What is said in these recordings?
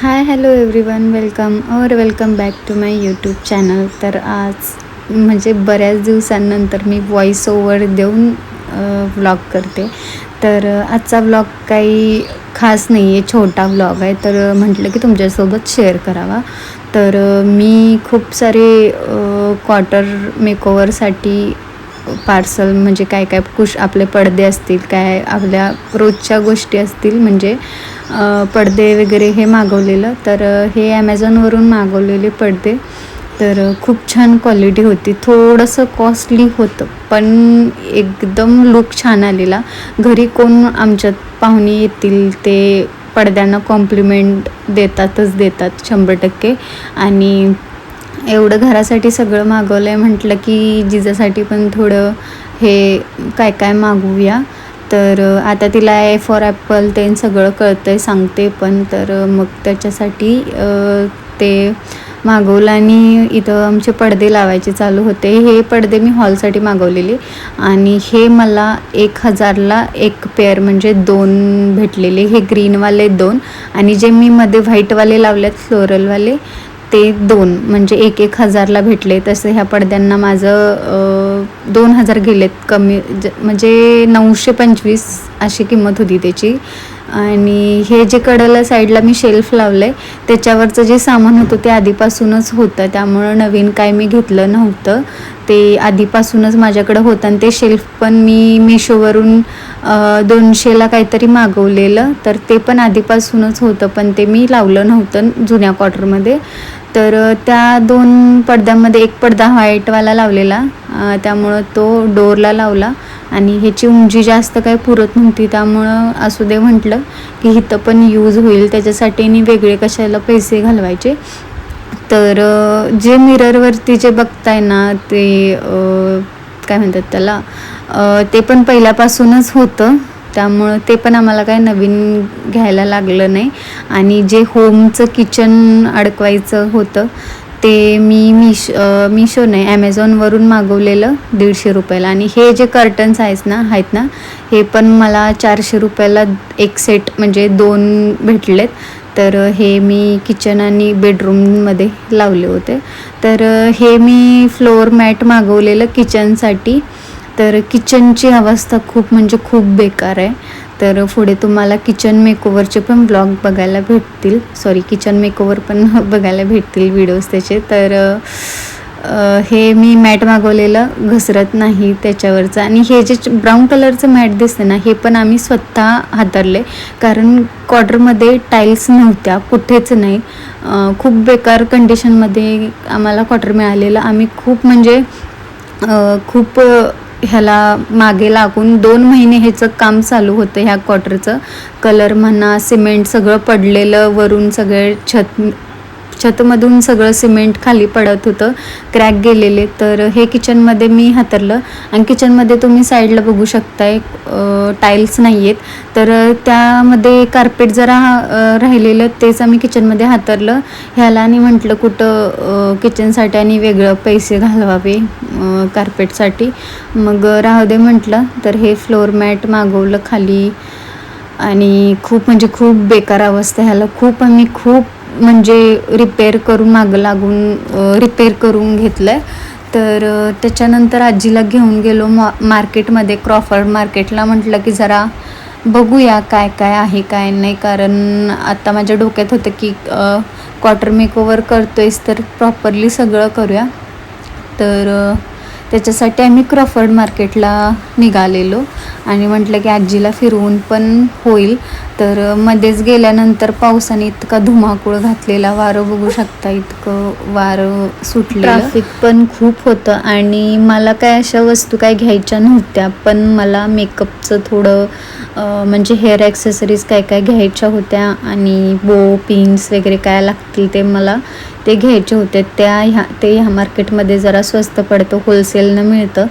Hi hello everyone. Welcome और welcome back to my YouTube channel. तर आज म्हणजे बऱ्याच दिवसांनंतर मी व्हॉईस ओवर देऊन व्लॉग करते. तर आजचा व्लॉग काही खास नाही आहे छोटा व्लॉग आहे. तर म्हटलं की तुमच्यासोबत शेअर करावा. तर मी खूप सारे क्वार्टर मेकओवरसाठी पार्सल म्हणजे काय काय कुश आपले पडदे असतील काय आपल्या रोजच्या गोष्टी असतील म्हणजे पडदे वगैरे हे मागवलेलं. तर हे ॲमेझॉनवरून मागवलेले पडदे. तर खूप छान क्वालिटी होती. थोडंसं कॉस्टली होतं पण एकदम लुक छान आलेला. घरी कोण आमच्यात पाहुणे येतील ते पडद्यांना कॉम्प्लिमेंट देतातच देतात शंभर टक्के. आणि एवढं घरासाठी सगळं मागवलं आहे म्हटलं की जिजासाठी पण थोडं हे काय काय मागवूया. तर आता तिला ए फॉर ॲपल ते सगळं कळतं आहे सांगते पण. तर मग त्याच्यासाठी ते मागवलं आणि इथं आमचे पडदे लावायचे चालू होते. हे पडदे मी हॉलसाठी मागवलेले. आणि हे मला एक हजारला एक पेअर म्हणजे दोन भेटलेले. हे ग्रीनवाले दोन. आणि जे मी मध्ये व्हाईटवाले लावलेत फ्लोरलवाले ते दोन म्हणजे एक एक हजारला भेटले तसं ह्या पडद्यांना माझं दोन हजार गेलेत कमी ज म्हणजे नऊशे पंचवीस अशी किंमत होती त्याची. आणि हे जे कडेला साईडला मी शेल्फ लावलं आहे त्याच्यावरचं जे सामान होतं ते आधीपासूनच होतं. त्यामुळं नवीन काय मी घेतलं नव्हतं. ते आधीपासूनच माझ्याकडं होतं आणि ते शेल्फ पण मी मिशोवरून दोनशेला काहीतरी मागवलेलं. तर ते पण आधीपासूनच होतं पण ते मी लावलं नव्हतं जुन्या क्वार्टरमध्ये तर त्या दोन पडद्यामध्ये एक पडदा व्हाईटवाला लावलेला. त्यामुळं तो डोरला लावला आणि ह्याची उंची जास्त काही पुरत नव्हती. त्यामुळं असू दे म्हटलं की इथं पण यूज होईल. त्याच्यासाठी आणि वेगळे कशाला पैसे घालवायचे. तर जे मिररवरती जे बघताय ना ते काय म्हणतात त्याला ते पण पहिल्यापासूनच होतं. त्यामुळं ते पण आम्हाला काय नवीन घ्यायला लागलं नाही. आणि जे होमचं किचन अडकवायचं होतं ते मी मिश मिशो नाही ॲमेझॉनवरून मागवलेलं दीडशे रुपयाला. आणि हे जे कर्टन्स आहेत ना आहेत ना हे पण मला चारशे रुपयाला एक सेट म्हणजे दोन भेटलेत. तर हे मी किचन आणि बेडरूममध्ये लावले होते. तर हे मी फ्लोअर मॅट मागवलेलं किचनसाठी. तर किचनची अवस्था खूप म्हणजे खूप बेकार आहे. तर पुढे तुम्हाला किचन मेकओवरचे पण ब्लॉग बघायला भेटतील. सॉरी किचन मेकओवर पण बघायला भेटतील व्हिडिओज त्याचे. तर हे मी मॅट मागवलेलं घसरत नाही त्याच्यावरचं. आणि हे जे ब्राऊन कलरचं मॅट दिसतं ना हे पण आम्ही स्वतः हातरले. कारण क्वार्टरमध्ये टाईल्स नव्हत्या कुठेच नाही. खूप बेकार कंडिशनमध्ये आम्हाला क्वार्टर मिळालेलं. आम्ही खूप म्हणजे खूप ह्याला मागे लागून दोन महिने ह्याचं काम चालू होतं ह्या क्वार्टरचं कलर म्हणा सिमेंट सगळं पडलेलं वरून सगळे छत छतमधून सगळं सिमेंट खाली पडत होतं. क्रॅक गेलेले. तर हे किचनमध्ये मी हातरलं. आणि किचनमध्ये तुम्ही साईडला बघू शकताय टाईल्स नाही आहेत तर त्यामध्ये कार्पेट जरा राहिलेलं तेच आम्ही किचनमध्ये हातरलं. ह्याला आणि म्हटलं कुठं किचनसाठी आणि वेगळं पैसे घालवावे कार्पेटसाठी. मग राहू दे म्हटलं. तर हे फ्लोर मॅट मागवलं खाली. आणि खूप म्हणजे खूप बेकार अवस्था. ह्याला खूप आम्ही खूप म्हणजे रिपेअर करून मागं लागून रिपेअर करून घेतलं आहे तर त्याच्यानंतर आजीला घेऊन गेलो मा मार्केटमध्ये क्रॉफर्ड मार्केटला. म्हटलं की जरा बघूया काय काय आहे काय नाही. कारण आता माझ्या डोक्यात होतं की क्वार्टर करतो आहेस तर प्रॉपरली सगळं करूया. तर त्याच्यासाठी आम्ही क्रॉफर्ड मार्केटला निघालेलो. आणि म्हटलं की आजीला फिरवून पण होईल. तर मध्येच गेल्यानंतर पावसाने इतका धुमाकूळ घातलेला वारं बघू शकता इतकं वारं सुटलं ट्रॅफिक पण खूप होतं आणि मला काय अशा वस्तू काय घ्यायच्या नव्हत्या पण मला मेकअपचं थोडं म्हणजे हेअर ॲक्सेसरीज काय काय घ्यायच्या होत्या आणि बो पिन्स वगैरे काय लागतील ते मला ते घ्यायचे होते. त्या ह्या ते ह्या मार्केटमध्ये जरा स्वस्त पडतं होलसेलनं मिळतं.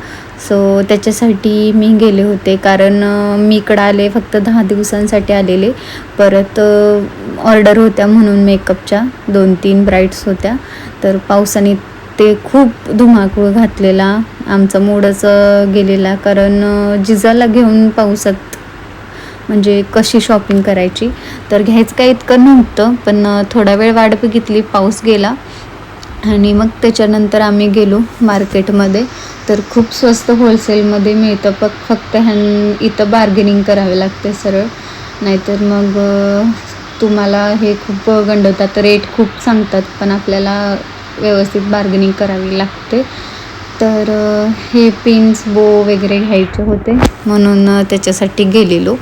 सो त्याच्यासाठी मी गेले होते. कारण मी इकडं आले फक्त दहा दिवसांसाठी आलेले. परत ऑर्डर होत्या म्हणून मेकअपच्या दोन तीन ब्राईड्स होत्या. तर पावसाने ते खूप धुमाकूळ घातलेला. आमचा मूडच गेलेला. कारण जिजाला घेऊन पावसात म्हणजे कशी शॉपिंग करायची? तर घ्यायचं काही इतकं नव्हतं पण थोडा वेळ वाट बघितली पाऊस गेला. आणि मग त्याच्यानंतर आम्ही गेलो मार्केटमध्ये. तर खूप स्वस्त होलसेलमध्ये मिळतं पण फक्त ह्यां इथं बार्गेनिंग करावे लागते सरळ. नाहीतर मग तुम्हाला हे खूप गंडवतात रेट खूप सांगतात पण आपल्याला व्यवस्थित बार्गेनिंग करावी लागते. तर हे पिन्स बो वगैरे घ्यायचे होते. म्हणून त्याच्यासाठी गेलेलो.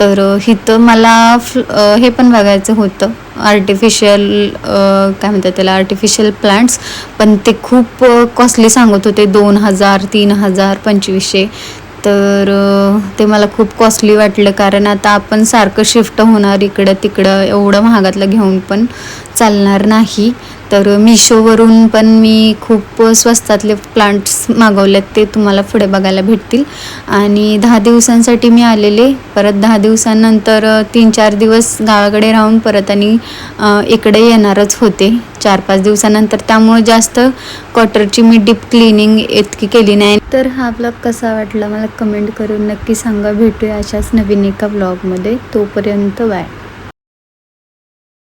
तर इथं मला फ्ल हे पण बघायचं होतं. आर्टिफिशियल काय म्हणतात त्याला? आर्टिफिशियल प्लांट्स पण ते खूप कॉस्टली सांगत होते. दोन हजार तीन हजार पंचवीसशे. तर ते मला खूप कॉस्टली वाटलं कारण आता आपण सारखं शिफ्ट होणार इकडं तिकडं एवढं महागातलं घेऊन पण चालणार नाही. तर मिशोवरून पण मी खूप स्वस्तातले प्लांट्स मागवलेत ते तुम्हाला पुढे बघायला भेटतील. आणि दहा दिवसांसाठी मी आलेले. परत दहा दिवसांनंतर तीन चार दिवस गावाकडे राहून परत आणि इकडे येणारच होते. चार पाच दिवसानंतर त्यामुळे जास्त क्वार्टरची मी डीप क्लिनिंग इतकी केली नाही. तर हा ब्लॉग कसा वाटला मला कमेंट करून नक्की सांगा. भेटूया अशाच नवीन एका ब्लॉगमध्ये. तोपर्यंत बाय.